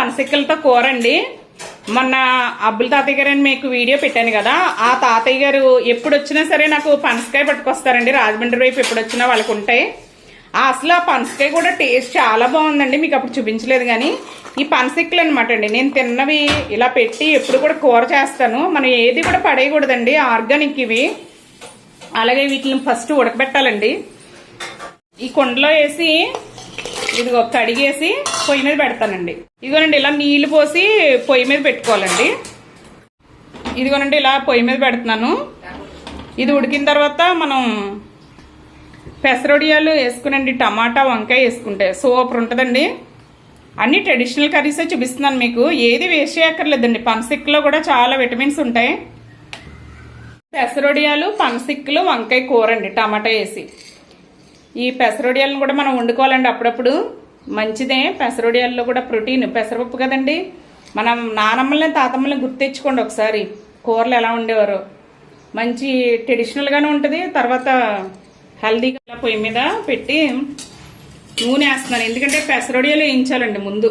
పనసిక్కలతో కూర అండి మొన్న అబ్బుల తాతయ్య గారు అని మీకు వీడియో పెట్టాను కదా. ఆ తాతయ్య గారు ఎప్పుడు వచ్చినా సరే నాకు పనసకాయ పట్టుకొస్తారండి. రాజమండ్రి వైపు ఎప్పుడు వచ్చినా వాళ్ళకు ఉంటాయి. అసలు ఆ పనసకాయ కూడా టేస్ట్ చాలా బాగుందండి. మీకు అప్పుడు చూపించలేదు కానీ ఈ పనసిక్కలు అనమాట అండి. నేను తిన్నవి ఇలా పెట్టి ఎప్పుడు కూడా కూర చేస్తాను. మనం ఏది కూడా పడేయకూడదండి. ఆర్గానిక్ ఇవి. అలాగే వీటిని ఫస్ట్ ఉడకబెట్టాలండి. ఈ కుండలో వేసి ఇదిగో కడిగేసి పొయ్యి మీద పెడతానండి. ఇదిగోనండి ఇలా నీళ్ళు పోసి పొయ్యి మీద పెట్టుకోవాలండి. ఇదిగోనండి ఇలా పొయ్యి మీద పెడుతున్నాను. ఇది ఉడికిన తర్వాత మనం పెసరొడియాలు వేసుకునండి టమాటా వంకాయ వేసుకుంటే సూపర్ ఉంటుందండి. అన్ని ట్రెడిషనల్ కర్రీసే చూపిస్తున్నాను మీకు. ఏది వేస్ట్ చేయక్కర్లేదండి. పనసిక్లో కూడా చాలా విటమిన్స్ ఉంటాయి. పెసరొడియాలు పనసిక్కులు వంకాయ కూర అండి టమాటా వేసి. ఈ పెసరొడియాలను కూడా మనం వండుకోవాలండి అప్పుడప్పుడు. మంచిదే పెసరొడియాల్లో కూడా ప్రోటీన్ పెసరపప్పు కదండి. మనం నానమ్మల్ని తాతమ్మల్ని గుర్తించుకోండి ఒకసారి. కూరలు ఎలా ఉండేవారు మంచి ట్రెడిషనల్గానే ఉంటుంది తర్వాత హెల్దీగా పొయ్యి మీద పెట్టి నూనె వేస్తున్నాను. ఎందుకంటే పెసరొడియాలు వేయించాలండి ముందు.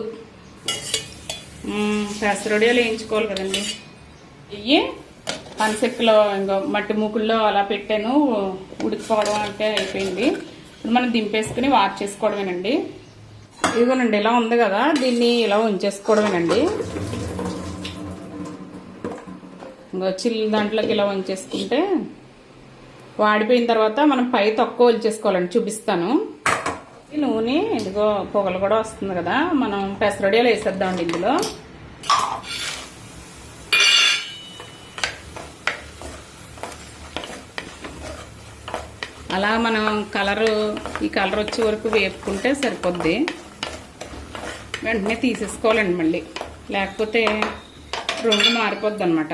పెసరొడియాలు వేయించుకోవాలి కదండి. ఇవి పనిసెక్కులో ఇంకో మట్టి మూకుల్లో అలా పెట్టాను. ఉడికిపోవడం అంటే అయిపోయింది. ఇప్పుడు మనం దింపేసుకుని వాష్ చేసుకోవడమేనండి. ఇదిగోనండి ఇలా ఉంది కదా దీన్ని ఇలా ఉంచేసుకోవడమేనండి. ఇంకో చిల్లి దాంట్లోకి ఇలా ఉంచేసుకుంటే వాడిపోయిన తర్వాత మనం పై తక్కువ ఉంచేసుకోవాలండి చూపిస్తాను. నూనె ఇదిగో పొగలు కూడా వస్తుంది కదా మనం పెసరడియాలు వేసేద్దామండి ఇందులో. అలా మనం కలరు ఈ కలర్ వచ్చే వరకు వేపుకుంటే సరిపోద్ది. వెంటనే తీసేసుకోవాలండి మళ్ళీ. లేకపోతే రంగు మారిపోద్ది అనమాట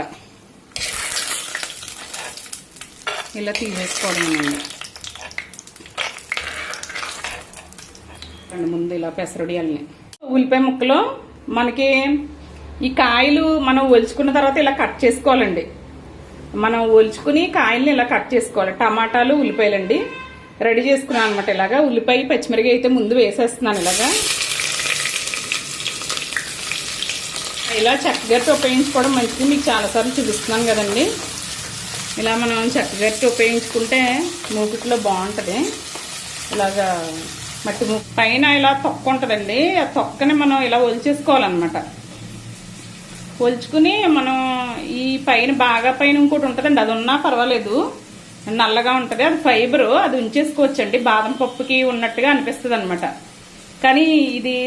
ఇలా తీసేసుకోవడమేనండి రెండు ముందు ఇలా పెసరడియాలని. ఉల్లిపాయ ముక్కలు మనకి ఈ కాయలు మనం ఒలుచుకున్న తర్వాత ఇలా కట్ చేసుకోవాలండి. మనం ఒలుచుకుని కాయల్ని ఇలా కట్ చేసుకోవాలి. టమాటాలు ఉల్లిపాయలండి. రెడీ చేసుకున్నాను అనమాట ఇలాగా. ఉల్లిపాయ పచ్చిమిరకాయ అయితే ముందు వేసేస్తున్నాను ఇలాగా. ఇలా చక్కగట్టి ఉపయోగించుకోవడం మంచిది. మీకు చాలాసార్లు చూపిస్తున్నాను కదండి. ఇలా మనం చక్కగట్టి ఉపయోగించుకుంటే మూకుట్లో బాగుంటుంది. ఇలాగా మట్టి పైన ఇలా తొక్క ఉంటుందండి. ఆ తొక్కని మనం ఇలా ఒలిచేసుకోవాలన్నమాట. ఒలుచుకుని మనం ఈ పైన బాగా పైన ఇంకోటి ఉంటుందండి. అది ఉన్నా పర్వాలేదు. నల్లగా ఉంటుంది. అది ఫైబర్ అది ఉంచేసుకోవచ్చండి. బాదం పప్పుకి ఉన్నట్టుగా అనిపిస్తుంది అనమాట కానీ ఇది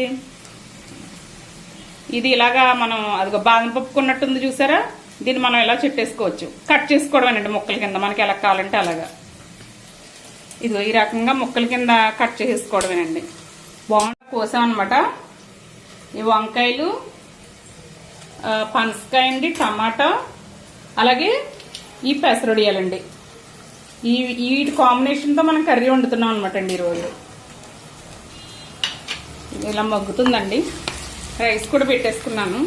ఇది ఇలాగా మనం అదిగో బాదం పప్పుకు ఉన్నట్టుంది చూసారా? దీన్ని మనం ఇలా చెట్టేసుకోవచ్చు? కట్ చేసుకోవడమేనండి ముక్కల కింద. మనకి ఎలా కావాలంటే అలాగా. ఇదిగో ఈ రకంగా ముక్కల కింద కట్ చేసుకోవడమేనండి బాగుంటుంది కోసాం అనమాట ఈ వంకాయలు పనసకాయ అండి టమాటా అలాగే ఈ పెసరొడియాలండి. ఈ వీటి కాంబినేషన్తో మనం కర్రీ వండుతున్నాం అనమాట అండి ఈరోజు. ఇలా మగ్గుతుందండి. రైస్ కూడా పెట్టేసుకున్నాను.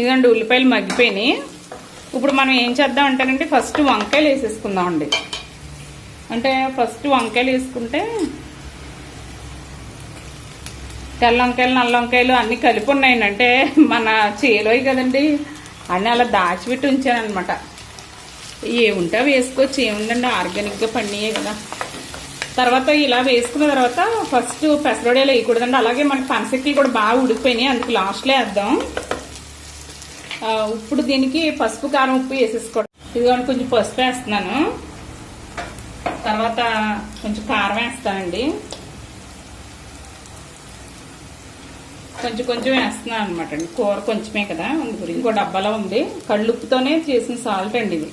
ఇదండి ఉల్లిపాయలు మగ్గిపోయినాయి. ఇప్పుడు మనం ఏం చేద్దాం అంటేనండి ఫస్ట్ వంకాయలు వేసేసుకుందామండి. అంటే ఫస్ట్ వంకాయలు వేసుకుంటే తెల్ల వంకాయలు నల్ల వంకాయలు అన్నీ కలిపి ఉన్నాయండి అంటే మన చేలోయి కదండి. అన్నీ అలా దాచిపెట్టి ఉంచాను అనమాట ఏముంటే వేసుకోవచ్చు ఏముందండి ఆర్గానిక్గా పండియే కదా. తర్వాత ఇలా వేసుకున్న తర్వాత ఫస్ట్ పెసరొడియాలు వేయకూడదండి. అలాగే మనకి పనసెక్కలు కూడా బాగా ఉడికిపోయినాయి. అందుకు లాస్ట్లో వేద్దాం. ఇప్పుడు దీనికి పసుపు కారం ఉప్పు వేసేసుకోవడం. ఇదిగోండి కొంచెం పసుపు వేస్తున్నాను. తర్వాత కొంచెం కారం వేస్తానండి. కొంచెం కొంచెం వేస్తున్నాను అనమాట అండి. కూర కొంచెమే కదా అందు ఇంకో డబ్బాలో ఉంది. కళ్ళుప్పుతోనే చేసిన సాల్ట్ అండి ఇది.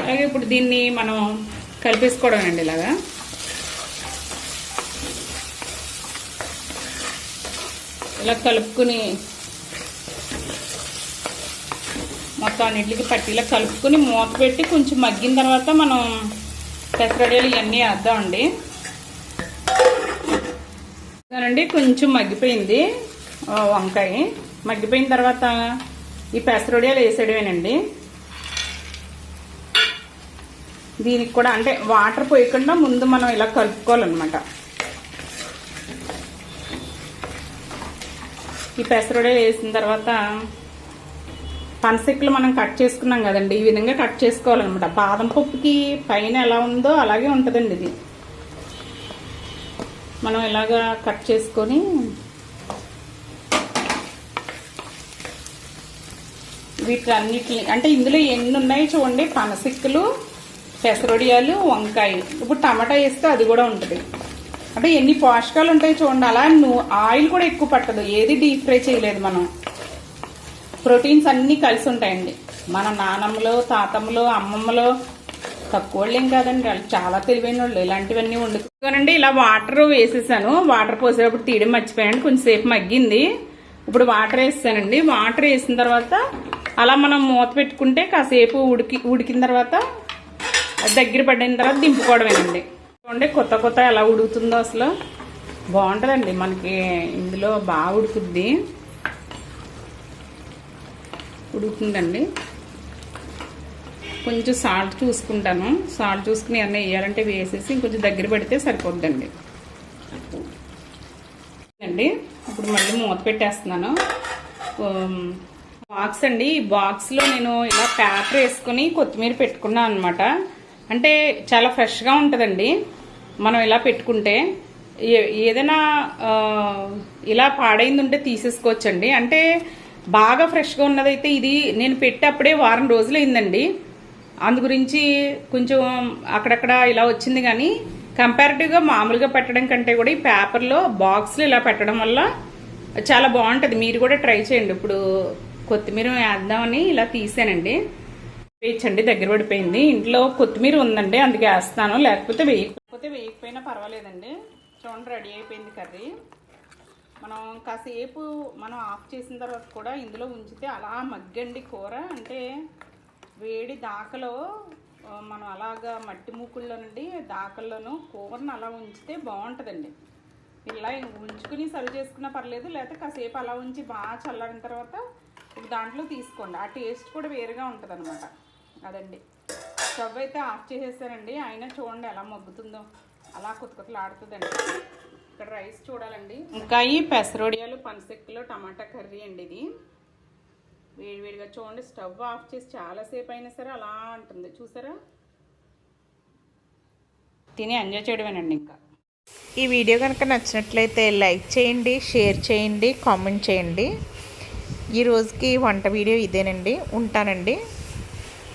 అలాగే ఇప్పుడు దీన్ని మనం కలిపేసుకోవడం అండి ఇలాగా. ఇలా కలుపుకుని మొత్తం అన్నిటికి పట్టిలా కలుపుకుని మూత పెట్టి కొంచెం మగ్గిన తర్వాత మనం పెసరడేలు ఇవన్నీ వేద్దామండి. అండి కొంచెం మగ్గిపోయింది వంకాయ. మగ్గిపోయిన తర్వాత ఈ పెసరొడియాలు వేసేయడమేనండి. దీనికి కూడా అంటే వాటర్ పోయకుండా ముందు మనం ఇలా కలుపుకోవాలన్నమాట. ఈ పెసరొడియాలు వేసిన తర్వాత పనసెక్కులు మనం కట్ చేసుకున్నాం కదండి ఈ విధంగా కట్ చేసుకోవాలన్నమాట. బాదం పప్పుకి పైన ఎలా ఉందో అలాగే ఉంటుందండి ఇది. మనం ఇలాగా కట్ చేసుకొని వీటన్నిటిని అంటే ఇందులో ఎన్ని ఉన్నాయి చూడండి పనసిక్కులు పెసరొడియాలు వంకాయ. ఇప్పుడు టమాటా వేస్తే అది కూడా ఉంటుంది. అంటే ఎన్ని పోషకాలు ఉంటాయి చూడండి. అలా ఆయిల్ కూడా ఎక్కువ పట్టదు. ఏది డీప్ ఫ్రై చేయలేదు మనం. ప్రోటీన్స్ అన్నీ కలిసి ఉంటాయండి. మన నానమ్మలో తాతమ్మలో అమ్మమ్మలో తక్కువ వాళ్ళు ఏం కాదండి. వాళ్ళు చాలా తెలివైన వాళ్ళు. ఇలాంటివన్నీ వండుకోనండి ఇలా వాటర్ వేసేసాను. వాటర్ పోసేటప్పుడు తీయడం మర్చిపోయాను. కొంచెంసేపు మగ్గింది. ఇప్పుడు వాటర్ వేసానండి వాటర్ వేసిన తర్వాత అలా మనం మూత పెట్టుకుంటే కాసేపు ఉడికి ఉడికిన తర్వాత అది దగ్గర పడిన తర్వాత దింపుకోవడమేనండి. చూడండి కొత్త కొత్త ఎలా ఉడుకుతుందో అసలు. బాగుంటుందండి. మనకి ఇందులో బాగా ఉడుకుద్ది. ఉడుకుతుందండి. కొంచెం సాల్ట్ చూసుకుంటాను. సాల్ట్ చూసుకుని ఏమన్నా వేయాలంటే వేసేసి కొంచెం దగ్గర పెడితే సరిపోద్దండి. అండి ఇప్పుడు మళ్ళీ మూత పెట్టేస్తున్నాను. బాక్స్ అండి ఈ బాక్స్లో నేను ఇలా పేపర్ వేసుకుని కొత్తిమీర పెట్టుకున్నాను అనమాట అంటే చాలా ఫ్రెష్గా ఉంటుందండి. మనం ఇలా పెట్టుకుంటే ఏ- ఏదైనా ఇలా పాడైంది ఉంటే తీసేసుకోవచ్చండి. అంటే బాగా ఫ్రెష్గా ఉన్నదైతే ఇది నేను పెట్టేప్పుడే వారం రోజులు అయిందండి అందు గురించి కొంచెం అక్కడక్కడ ఇలా వచ్చింది కానీ కంపారిటివ్గా మామూలుగా పెట్టడం కంటే కూడా ఈ పేపర్లో బాక్స్లో ఇలా పెట్టడం వల్ల చాలా బాగుంటుంది. మీరు కూడా ట్రై చేయండి. ఇప్పుడు కొత్తిమీర వేద్దామని ఇలా తీసానండి. వేయించండి దగ్గర పడిపోయింది. ఇంట్లో కొత్తిమీర ఉందండి అందుకే వేస్తాను. లేకపోతే వేయకపోతే వేయకపోయినా పర్వాలేదండి. చూడండి రెడీ అయిపోయింది కర్రీ. మనం కాసేపు మనం ఆఫ్ చేసిన తర్వాత కూడా ఇందులో ఉంచితే అలా మగ్గండి కూర. అంటే వేడి దాకలో మనం అలాగా మట్టి మూకుల్లో నుండి దాకల్లోనూ కూరను అలా ఉంచితే బాగుంటుందండి. ఇలా ఉంచుకుని సర్వ్ చేసుకున్నా పర్లేదు లేకపోతే కాసేపు అలా ఉంచి బాగా చల్లారిన తర్వాత ఒక దాంట్లో తీసుకోండి. ఆ టేస్ట్ కూడా వేరుగా ఉంటుంది అనమాట అదండి. స్టవ్ అయితే ఆఫ్ చేసేసానండి. అయినా చూడండి ఎలా మగ్గుతుందో. అలా కొత్త ఆడుతుందండి ఇక్కడ రైస్ చూడాలండి. ఇంకా ఈ పెసరొడియాలు పనసెక్కులు టమాటా కర్రీ అండి ఇది. వేడివేడిగా చూడండి స్టవ్ ఆఫ్ చేసి చాలాసేపు అయినా సరే అలా ఉంటుంది చూసారా? తిని ఎంజాయ్ చేయడమేనండి ఇంకా. ఈ వీడియో కనుక నచ్చినట్లయితే లైక్ చేయండి షేర్ చేయండి కామెంట్ చేయండి. ఈ రోజుకి వంట వీడియో ఇదేనండి. ఉంటానండి.